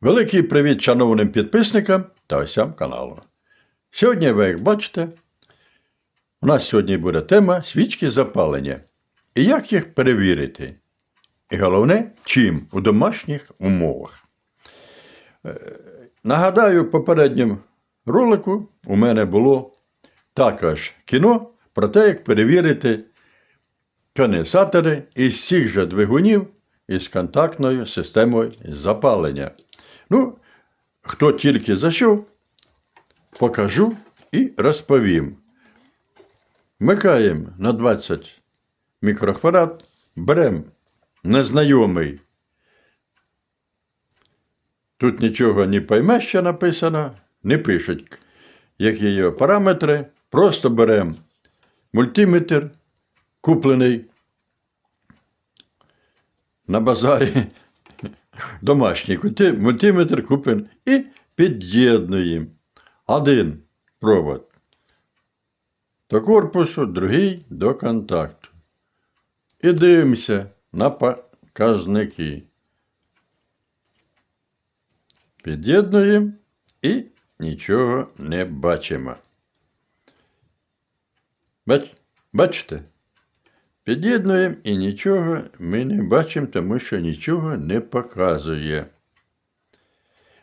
Великий привіт шановним підписникам та осям каналу. Сьогодні, ви як бачите, у нас сьогодні буде тема свічки запалення. І як їх перевірити? І головне, чим у домашніх умовах. Е, Нагадаю, в попередньому ролику у мене було також кіно про те, як перевірити конденсатори із всіх же двигунів із контактною системою запалення. Ну, хто тільки зайшов, покажу і розповім. Вмикаємо на 20 мікрофарад, беремо незнайомий. Тут нічого не пойме, що написано, не пишуть, які його параметри. Просто беремо мультиметр, куплений на базарі домашній мультиметр купимо і під'єднуємо. Один провод до корпусу, другий до контакту. І дивимося на показники. Під'єднуємо і нічого не бачимо. Бач, бачите? Під'єднуємо і нічого ми не бачимо, тому що нічого не показує.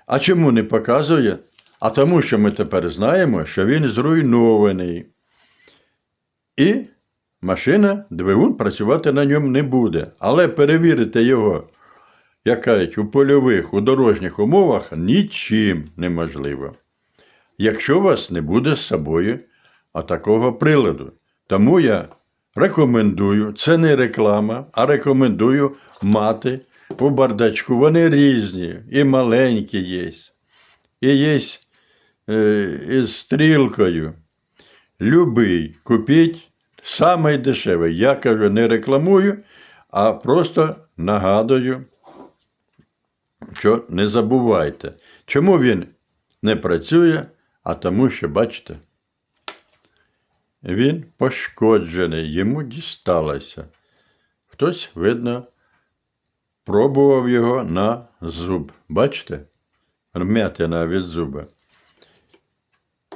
А чому не показує? А тому, що ми тепер знаємо, що він зруйнований. І машина, двигун працювати на ньому не буде. Але перевірити його, як кажуть, у польових, у дорожніх умовах нічим неможливо. Якщо у вас не буде з собою а такого приладу. Тому я рекомендую, це не реклама, а рекомендую мати у бардачку. Вони різні, і маленькі є, і є е, із стрілкою. Любий купіть самий дешевий. Я кажу, не рекламую, а просто нагадую, що не забувайте. Чому він не працює? А тому, що, бачите, він пошкоджений, йому дісталося. Хтось, видно, пробував його на зуб. Бачите? Вмятина від зуба.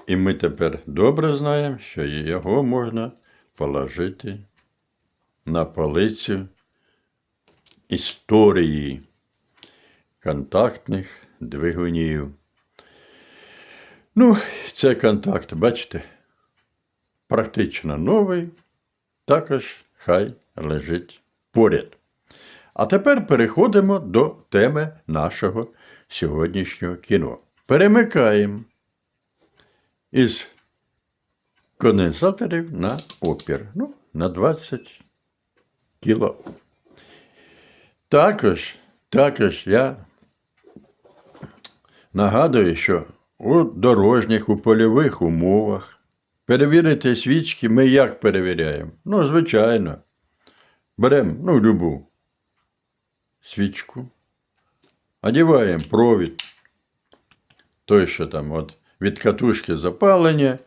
І ми тепер добре знаємо, що його можна положити на полицю історії контактних двигунів. Ну, це контакт, бачите? Практично новий, також хай лежить поряд. А тепер переходимо до теми нашого сьогоднішнього кіно. Перемикаємо із конденсаторів на опір. Ну, на 20 кіло. Також, також я нагадую, що у дорожніх, у польових умовах Перевірити свічки ми як перевіряємо? Ну, звичайно. Беремо ну, любу свічку, одіваємо провід, той, що там от, від катушки запалення,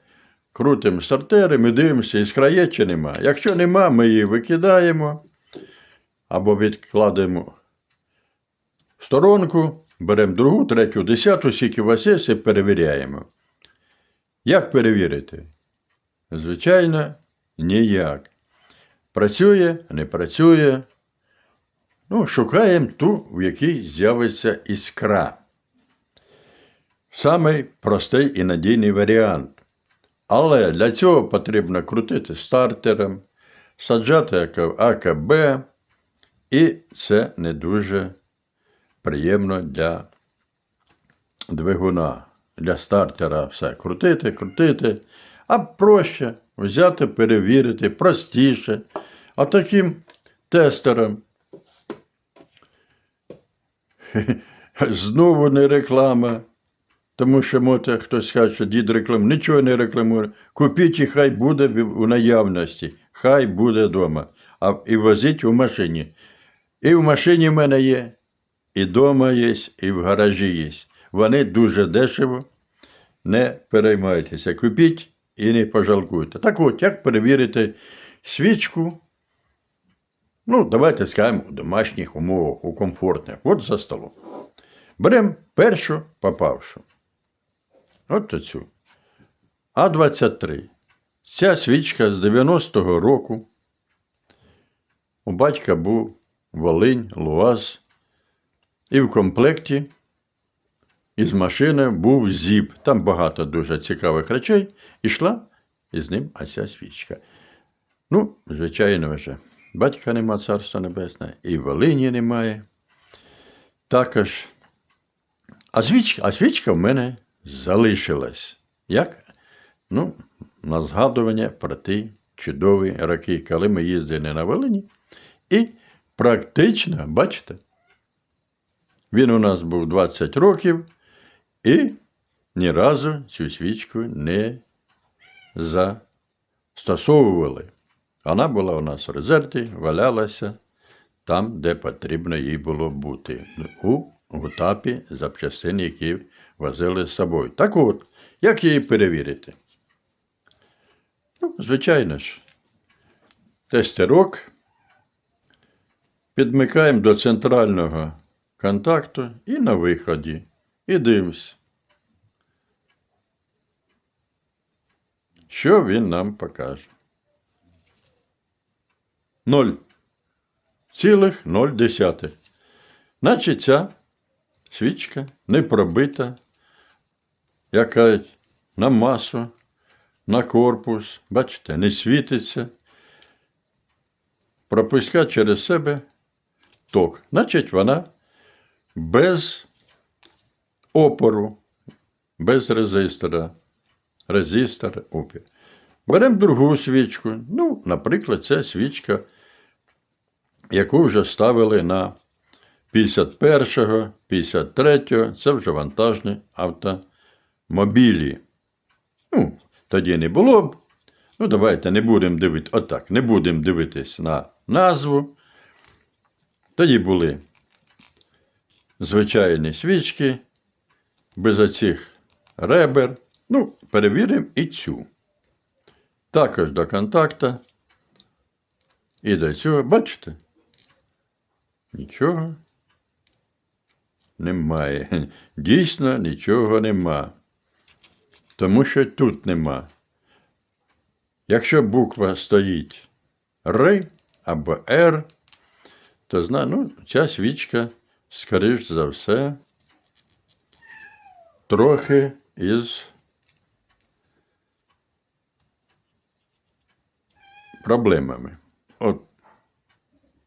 крутимо стартери, ми дивимося, іскра чи нема. Якщо нема, ми її викидаємо або відкладемо в сторонку, беремо другу, третю, десяту, скільки вас є, і перевіряємо. Як перевірити? Звичайно, ніяк. Працює, не працює. Ну, шукаємо ту, в якій з'явиться іскра. Самий простий і надійний варіант. Але для цього потрібно крутити стартером, саджати АКБ, і це не дуже приємно для двигуна. Для стартера все крутити, крутити а проще взяти, перевірити, простіше. А таким тестером знову не реклама. Тому що може хтось скаже, що дід рекламує, нічого не рекламує. Купіть і хай буде у наявності, хай буде вдома. А і возіть у машині. І в машині в мене є, і вдома є, і в гаражі є. Вони дуже дешево. Не переймайтеся. Купіть і не пожалкуйте. Так от, як перевірити свічку? Ну, давайте скажемо у домашніх умовах, у комфортних. От за столом. Беремо першу попавшу. От оцю. А23. Ця свічка з 90-го року. У батька був Волинь, Луаз. І в комплекті із машини був зіп. Там багато дуже цікавих речей. Ішла із ним оця свічка. Ну, звичайно вже, батька нема царства небесне, і Волині немає. Також. А свічка, а свічка в мене залишилась. Як? Ну, на згадування про ті чудові роки, коли ми їздили на Волині. І практично, бачите, він у нас був 20 років, і ні разу цю свічку не застосовували. Вона була у нас в резерві, валялася там, де потрібно їй було бути, у гутапі запчастин, які возили з собою. Так от, як її перевірити? Ну, звичайно ж, тестерок підмикаємо до центрального контакту і на виході. І дивимось. Що він нам покаже? 0. Цілих 0,1. Значить, ця свічка не пробита, яка на масу, на корпус, бачите, не світиться. Пропускає через себе ток. Значить, вона без опору, без резистора. Резистор, опір. Беремо другу свічку. Ну, наприклад, це свічка, яку вже ставили на 51-го, 53-го, це вже вантажні автомобілі. Ну, тоді не було б. Ну, давайте не будемо дивитися, отак, не будемо дивитись на назву. Тоді були звичайні свічки, без оцих ребер. Ну, перевіримо і цю. Також до контакта. І до цього, бачите? Нічого немає. Дійсно, нічого нема. Тому що тут нема. Якщо буква стоїть Р або Р, то зна, ну, ця свічка, скоріш за все, трохи із проблемами. От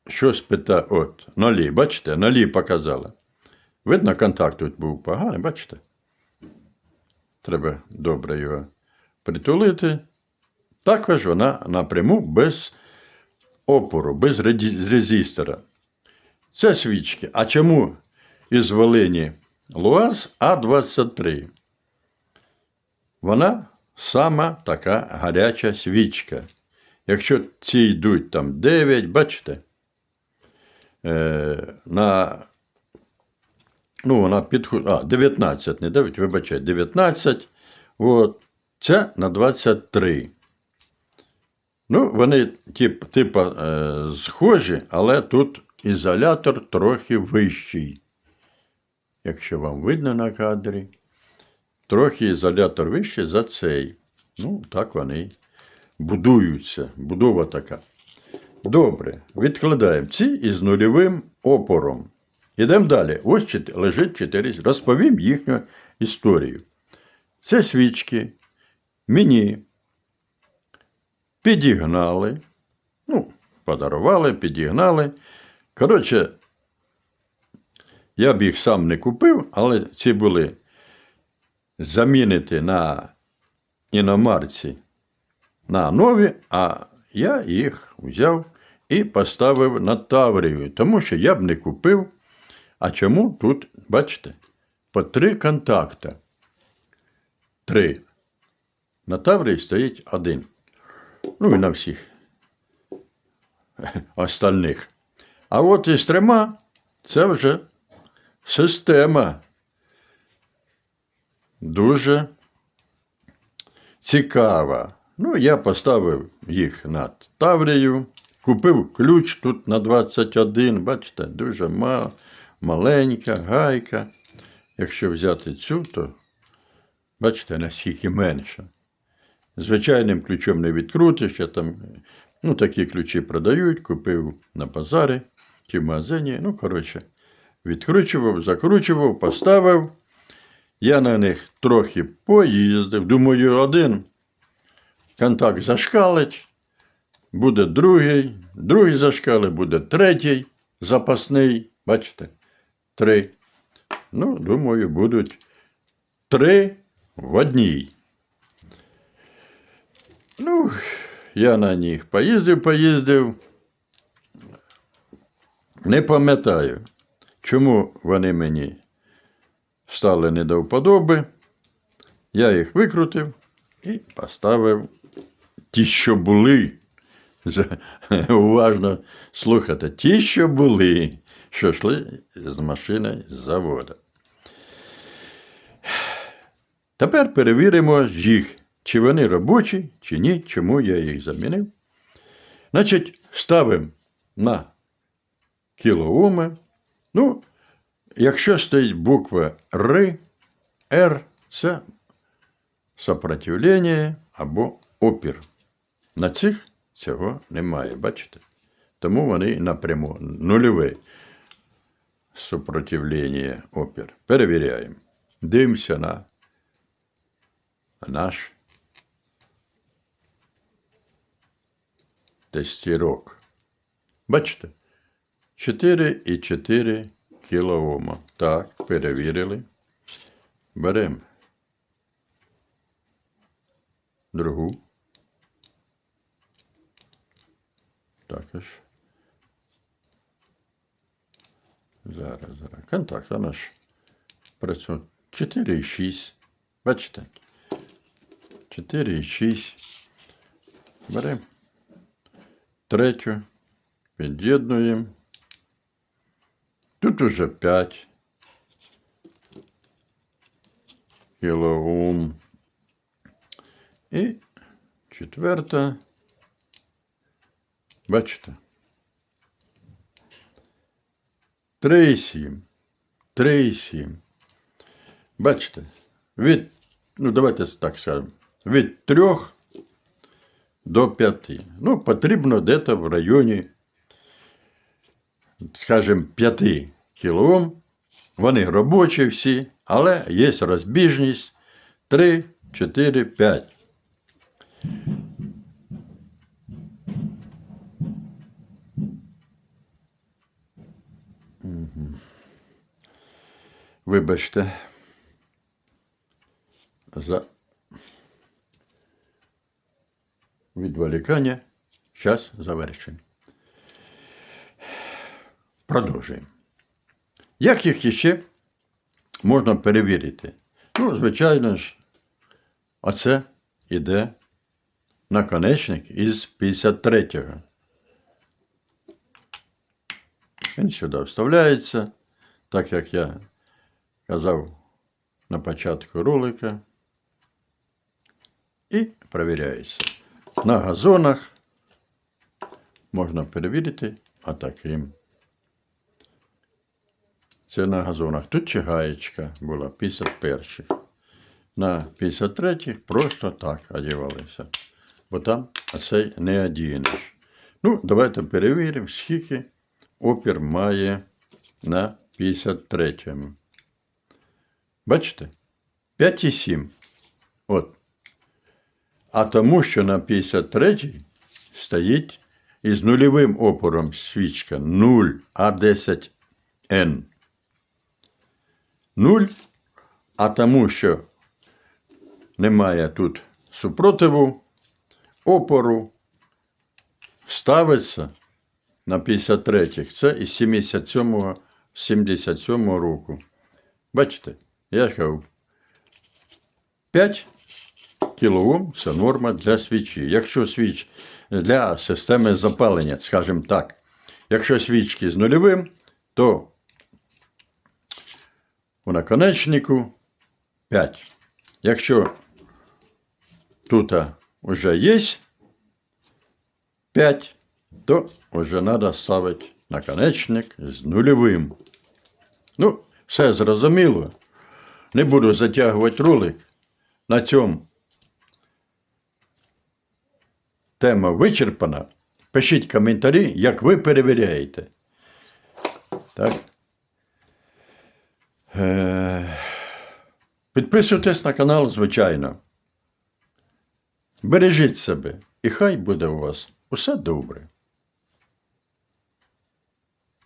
щось пита, от, нолі, бачите, нолі показала. Видно, контакт тут був поганий, бачите? Треба добре його притулити. Також вона напряму без опору, без резистора. Це свічки. А чому із Волині Луаз А23? Вона сама така гаряча свічка. Якщо ці йдуть там 9, бачите, е, на, ну, вона підходить, а, 19, не 9, вибачай, 19, от, це на 23. Ну, вони тип, типа е, схожі, але тут ізолятор трохи вищий. Якщо вам видно на кадрі, трохи ізолятор вищий за цей. Ну, так вони будуються. Будова така. Добре, відкладаємо ці із нульовим опором. Ідемо далі. Ось лежить 4. Розповім їхню історію. Це свічки мені підігнали. Ну, подарували, підігнали. Коротше, я б їх сам не купив, але ці були замінити на іномарці на нові, а я їх взяв і поставив на Таврію, тому що я б не купив. А чому тут, бачите, по три контакта. Три. На Таврії стоїть один. Ну і на всіх остальних. А от із трьома це вже система. Дуже цікава. Ну, я поставив їх на Таврію, купив ключ тут на 21, бачите, дуже ма- маленька гайка. Якщо взяти цю, то бачите, наскільки менша. Звичайним ключом не відкрутиш, я там, ну, такі ключі продають, купив на базарі в магазині. Ну, коротше, відкручував, закручував, поставив. Я на них трохи поїздив. Думаю, один контакт зашкалить, буде другий, другий зашкалить, буде третій запасний. Бачите? Три. Ну, думаю, будуть три в одній. Ну, я на них поїздив, поїздив. Не пам'ятаю, чому вони мені стали не до вподоби. Я їх викрутив і поставив ті, що були. Уважно слухайте, ті, що були, що йшли з машини з заводу. Тепер перевіримо їх, чи вони робочі, чи ні, чому я їх замінив. Значить, ставимо на кілооми. Ну, якщо стоїть буква Р, Р це сопротивлення або опір. На цих цього немає, бачите? Тому вони напряму нульове сопротивлення опір. Перевіряємо. Дивимося на наш тестірок. Бачите? 4,4 кілоома. Так, перевірили. Беремо другу. Також. Зараз, зараз. Контакт у нас працює 4,6. Бачите? 4,6. Беремо. Третю. Під'єднуємо. Тут уже 5 кілоом. І четверта. Бачите? 3,7. 3,7. Бачите? Від, ну давайте так скажемо, від 3 до 5. Ну, потрібно десь в районі, скажімо, 5 Кілоом. Вони робочі всі, але є розбіжність 3, 4, 5. Вибачте. За відволікання. Час завершений. Продовжуємо. Як їх іще можна перевірити? Ну, звичайно ж, оце іде наконечник із 53-го. Він сюди вставляється, так як я казав на початку ролика. І перевіряється. На газонах можна перевірити отаким. Це на газонах. Тут ще була 51-х. На 53-х просто так одівалися. Бо там цей не одінеш. Ну, давайте перевіримо, скільки опір має на 53-му. Бачите? 5,7. От. А тому, що на 53-й стоїть із нульовим опором свічка 0 А10Н. 0, а тому, що немає тут супротиву, опору, ставиться на 53-х. Це із 77-го 77 року. Бачите, я кажу, 5 кілоом це норма для свічі. Якщо свіч для системи запалення, скажімо так, якщо свічки з нульовим, то у наконечнику 5. Якщо тут вже є 5, то вже треба ставити наконечник з нульовим. Ну, все зрозуміло. Не буду затягувати ролик. На цьому тема вичерпана. Пишіть коментарі, як ви перевіряєте. Так. Е, Підписуйтесь на канал, звичайно. Бережіть себе, і хай буде у вас усе добре.